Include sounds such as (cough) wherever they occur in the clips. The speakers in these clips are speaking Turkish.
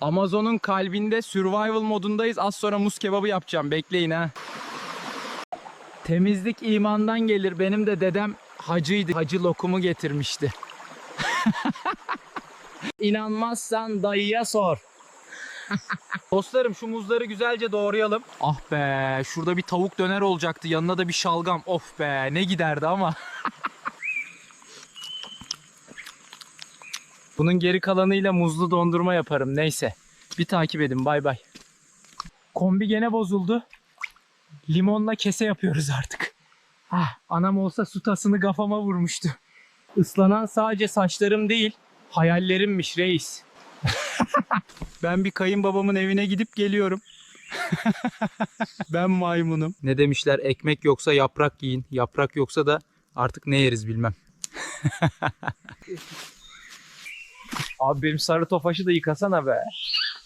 Amazon'un kalbinde survival modundayız. Az sonra muz kebabı yapacağım. Bekleyin ha. Temizlik imandan gelir. Benim de dedem hacıydı. Hacı lokumu getirmişti. (laughs) İnanmazsan dayıya sor. (laughs) Dostlarım şu muzları güzelce doğrayalım. Ah be şurada bir tavuk döner olacaktı. Yanına da bir şalgam. Of be ne giderdi ama. (laughs) Bunun geri kalanıyla muzlu dondurma yaparım. Neyse. Bir takip edin. Bay bay. Kombi gene bozuldu. Limonla kese yapıyoruz artık. Ah, anam olsa su tasını kafama vurmuştu. Islanan sadece saçlarım değil, hayallerimmiş reis. (laughs) ben bir kayınbabamın evine gidip geliyorum. (laughs) ben maymunum. Ne demişler ekmek yoksa yaprak yiyin. Yaprak yoksa da artık ne yeriz bilmem. (laughs) Abi benim sarı tofaşı da yıkasana be.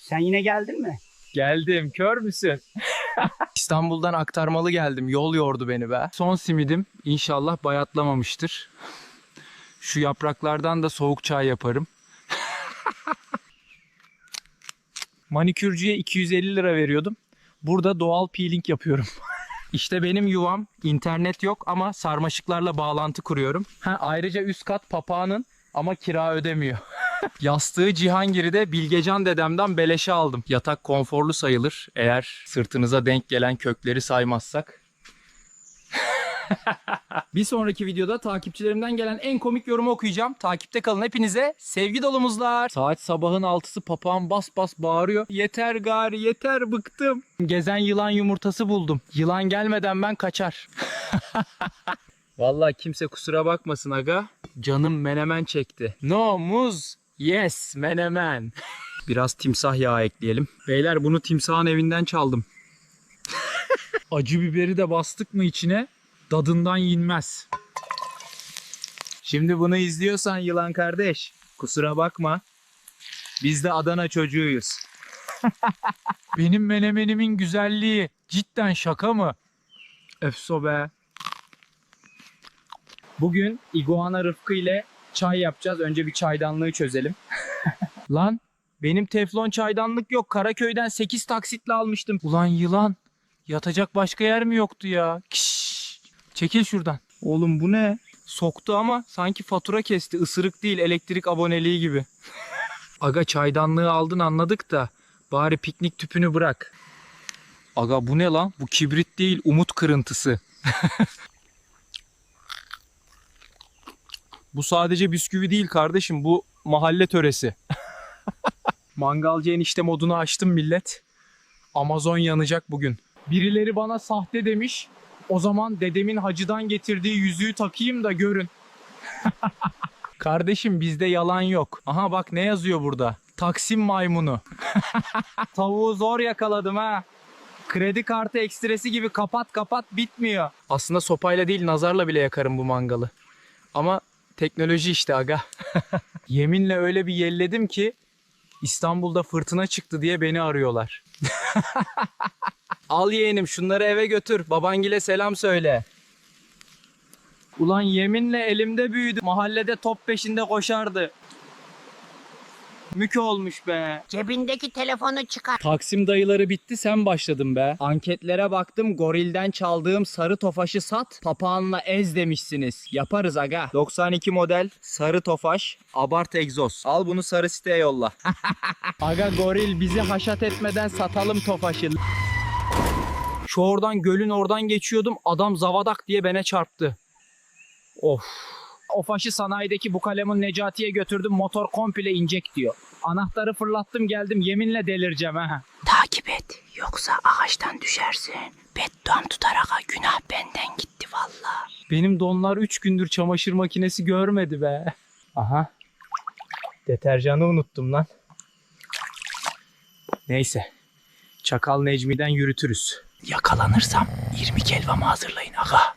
Sen yine geldin mi? Geldim kör müsün? (laughs) İstanbul'dan aktarmalı geldim. Yol yordu beni be. Son simidim inşallah bayatlamamıştır. Şu yapraklardan da soğuk çay yaparım. (laughs) Manikürcüye 250 lira veriyordum. Burada doğal peeling yapıyorum. (laughs) İşte benim yuvam. İnternet yok ama sarmaşıklarla bağlantı kuruyorum. Ha, ayrıca üst kat papağanın ama kira ödemiyor. Yastığı Cihangir'de Bilgecan dedemden beleşe aldım. Yatak konforlu sayılır eğer sırtınıza denk gelen kökleri saymazsak. (laughs) Bir sonraki videoda takipçilerimden gelen en komik yorumu okuyacağım. Takipte kalın hepinize. Sevgi dolu muzlar. Saat sabahın altısı papağan bas bas bağırıyor. Yeter gari yeter bıktım. Gezen yılan yumurtası buldum. Yılan gelmeden ben kaçar. (laughs) Vallahi kimse kusura bakmasın aga. Canım menemen çekti. No muz. Yes menemen. Biraz timsah yağı ekleyelim. Beyler bunu timsahın evinden çaldım. (laughs) Acı biberi de bastık mı içine dadından yenmez. Şimdi bunu izliyorsan yılan kardeş kusura bakma. Biz de Adana çocuğuyuz. (laughs) Benim menemenimin güzelliği cidden şaka mı? Öfso be. Bugün iguana Rıfkı ile çay yapacağız. Önce bir çaydanlığı çözelim. (laughs) Lan benim teflon çaydanlık yok. Karaköy'den 8 taksitle almıştım. Ulan yılan. Yatacak başka yer mi yoktu ya? Kiş. Çekil şuradan. Oğlum bu ne? Soktu ama sanki fatura kesti. Isırık değil elektrik aboneliği gibi. (laughs) Aga çaydanlığı aldın anladık da bari piknik tüpünü bırak. Aga bu ne lan? Bu kibrit değil umut kırıntısı. (laughs) Bu sadece bisküvi değil kardeşim. Bu mahalle töresi. (laughs) Mangalcı enişte modunu açtım millet. Amazon yanacak bugün. Birileri bana sahte demiş. O zaman dedemin hacıdan getirdiği yüzüğü takayım da görün. (laughs) Kardeşim bizde yalan yok. Aha bak ne yazıyor burada. Taksim maymunu. (laughs) Tavuğu zor yakaladım ha. Kredi kartı ekstresi gibi kapat kapat bitmiyor. Aslında sopayla değil nazarla bile yakarım bu mangalı. Ama teknoloji işte aga. (laughs) Yeminle öyle bir yelledim ki İstanbul'da fırtına çıktı diye beni arıyorlar. (laughs) Al yeğenim şunları eve götür. Babangile selam söyle. Ulan yeminle elimde büyüdü. Mahallede top peşinde koşardı. Mük olmuş be. Cebindeki telefonu çıkar. Taksim dayıları bitti sen başladın be. Anketlere baktım gorilden çaldığım sarı tofaşı sat papağanla ez demişsiniz. Yaparız aga. 92 model sarı tofaş abart egzoz. Al bunu sarı siteye yolla. (laughs) aga goril bizi haşat etmeden satalım tofaşı. Şu oradan gölün oradan geçiyordum adam zavadak diye bana çarptı. Of. O faşı sanayideki bu kalemin Necati'ye götürdüm motor komple inecek diyor. Anahtarı fırlattım geldim yeminle delireceğim ha. Takip et. Yoksa ağaçtan düşersin. Beddua tutar aga. Günah benden gitti valla. Benim donlar 3 gündür çamaşır makinesi görmedi be. Aha. Deterjanı unuttum lan. Neyse. Çakal Necmi'den yürütürüz. Yakalanırsam 20 kelvamı hazırlayın aga.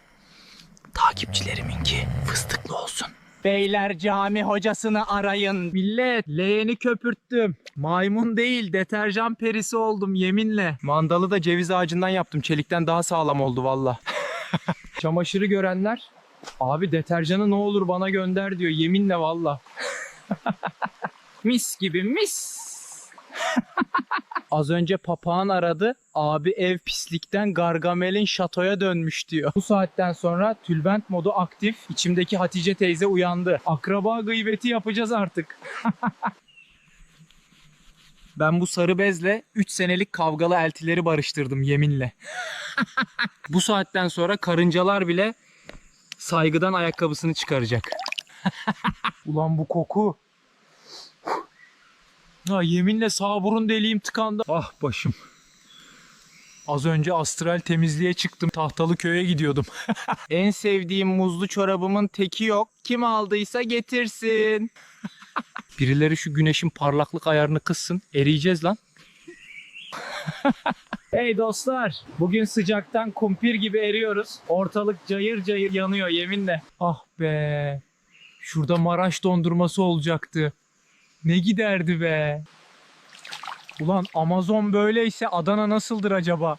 Takipçileriminki fıstıklı olsun. Beyler cami hocasını arayın. Millet leğeni köpürttüm. Maymun değil deterjan perisi oldum yeminle. Mandalı da ceviz ağacından yaptım. Çelikten daha sağlam oldu valla. (laughs) Çamaşırı görenler abi deterjanı ne olur bana gönder diyor yeminle valla. (laughs) mis gibi mis. (laughs) Az önce papağan aradı. Abi ev pislikten Gargamel'in şatoya dönmüş diyor. Bu saatten sonra tülbent modu aktif. İçimdeki Hatice teyze uyandı. Akraba gıybeti yapacağız artık. (laughs) Ben bu sarı bezle 3 senelik kavgalı eltileri barıştırdım yeminle. (laughs) bu saatten sonra karıncalar bile saygıdan ayakkabısını çıkaracak. (laughs) Ulan bu koku. Ha, yeminle sağ burun deliğim tıkandı. Ah başım. Az önce astral temizliğe çıktım. Tahtalı köye gidiyordum. (laughs) en sevdiğim muzlu çorabımın teki yok. Kim aldıysa getirsin. (laughs) Birileri şu güneşin parlaklık ayarını kıssın. Eriyeceğiz lan. (laughs) hey dostlar. Bugün sıcaktan kumpir gibi eriyoruz. Ortalık cayır cayır yanıyor yeminle. Ah be. Şurada Maraş dondurması olacaktı. Ne giderdi be. Ulan Amazon böyleyse Adana nasıldır acaba?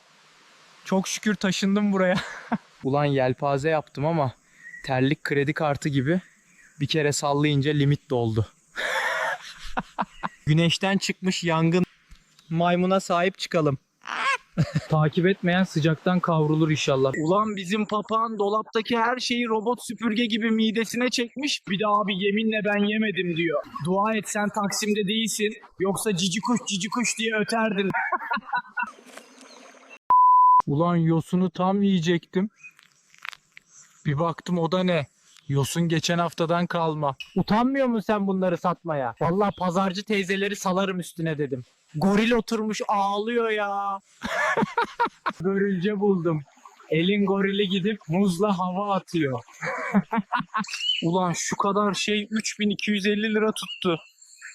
Çok şükür taşındım buraya. (laughs) Ulan yelpaze yaptım ama terlik kredi kartı gibi bir kere sallayınca limit doldu. (laughs) Güneşten çıkmış yangın maymuna sahip çıkalım. Takip etmeyen sıcaktan kavrulur inşallah. Ulan bizim papağan dolaptaki her şeyi robot süpürge gibi midesine çekmiş. Bir de abi yeminle ben yemedim diyor. Dua et sen Taksim'de değilsin. Yoksa cici kuş cici kuş diye öterdin. Ulan yosunu tam yiyecektim. Bir baktım o da ne? Yosun geçen haftadan kalma. Utanmıyor musun sen bunları satmaya? Vallahi pazarcı teyzeleri salarım üstüne dedim. Goril oturmuş ağlıyor ya. (laughs) Görülce buldum. Elin gorili gidip muzla hava atıyor. (laughs) Ulan şu kadar şey 3250 lira tuttu.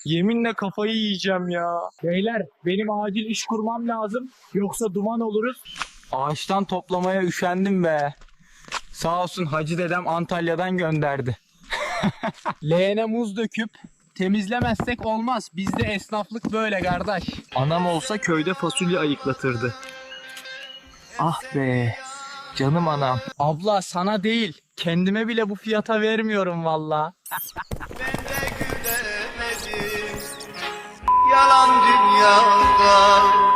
Yeminle kafayı yiyeceğim ya. Beyler benim acil iş kurmam lazım. Yoksa duman oluruz. Ağaçtan toplamaya üşendim be. Sağ olsun Hacı dedem Antalya'dan gönderdi. (laughs) Leğene muz döküp temizlemezsek olmaz. Bizde esnaflık böyle kardeş. Anam olsa köyde fasulye ayıklatırdı. Ah be. Canım anam. Abla sana değil. Kendime bile bu fiyata vermiyorum valla. Yalan dünyada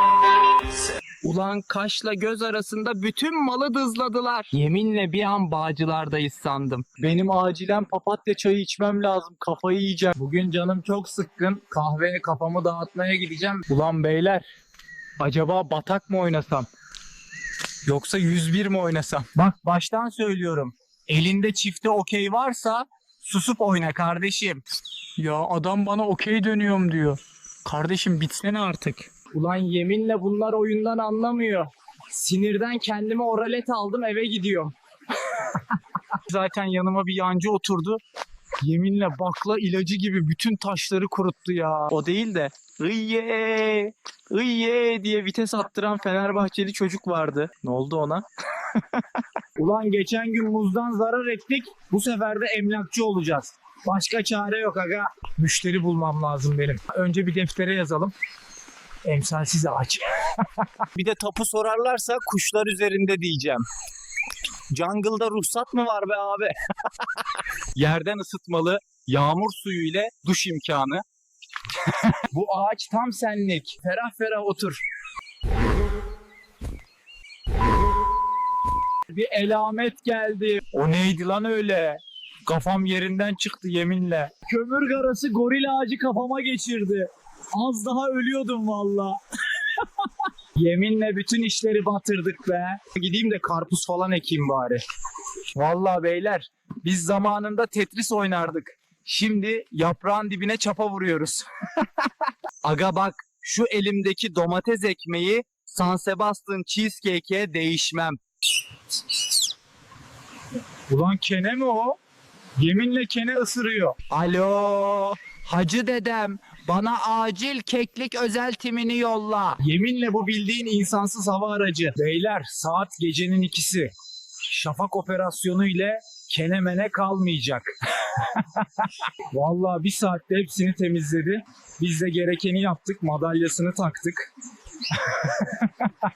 Ulan kaşla göz arasında bütün malı dızladılar. Yeminle bir an bağcılardayız sandım. Benim acilen papatya çayı içmem lazım. Kafayı yiyeceğim. Bugün canım çok sıkkın. Kahveye kafamı dağıtmaya gideceğim. Ulan beyler. Acaba batak mı oynasam? Yoksa 101 mi oynasam? Bak baştan söylüyorum. Elinde çifte okey varsa susup oyna kardeşim. Ya adam bana okey dönüyorum diyor. Kardeşim bitsene artık. Ulan yeminle bunlar oyundan anlamıyor. Sinirden kendime oralet aldım eve gidiyorum. (laughs) Zaten yanıma bir yancı oturdu. Yeminle bakla ilacı gibi bütün taşları kuruttu ya. O değil de ıyye ıyye diye vites attıran Fenerbahçeli çocuk vardı. Ne oldu ona? (laughs) Ulan geçen gün muzdan zarar ettik. Bu sefer de emlakçı olacağız. Başka çare yok aga. Müşteri bulmam lazım benim. Önce bir deftere yazalım. Emsalsiz ağaç. (laughs) bir de tapu sorarlarsa kuşlar üzerinde diyeceğim. Jungle'da ruhsat mı var be abi? (laughs) Yerden ısıtmalı yağmur suyu ile duş imkanı. (laughs) Bu ağaç tam senlik. Ferah ferah otur. Bir elamet geldi. O neydi lan öyle? Kafam yerinden çıktı yeminle. Kömür garası goril ağacı kafama geçirdi. Az daha ölüyordum valla. (laughs) Yeminle bütün işleri batırdık be. Gideyim de karpuz falan ekeyim bari. Valla beyler biz zamanında Tetris oynardık. Şimdi yaprağın dibine çapa vuruyoruz. (laughs) Aga bak şu elimdeki domates ekmeği San Sebastian cheesecake'e değişmem. Ulan kene mi o? Yeminle kene ısırıyor. Alo. Hacı dedem bana acil keklik özel timini yolla. Yeminle bu bildiğin insansız hava aracı. Beyler saat gecenin ikisi. Şafak operasyonu ile kenemene kalmayacak. (laughs) Vallahi bir saatte hepsini temizledi. Biz de gerekeni yaptık. Madalyasını taktık. (laughs)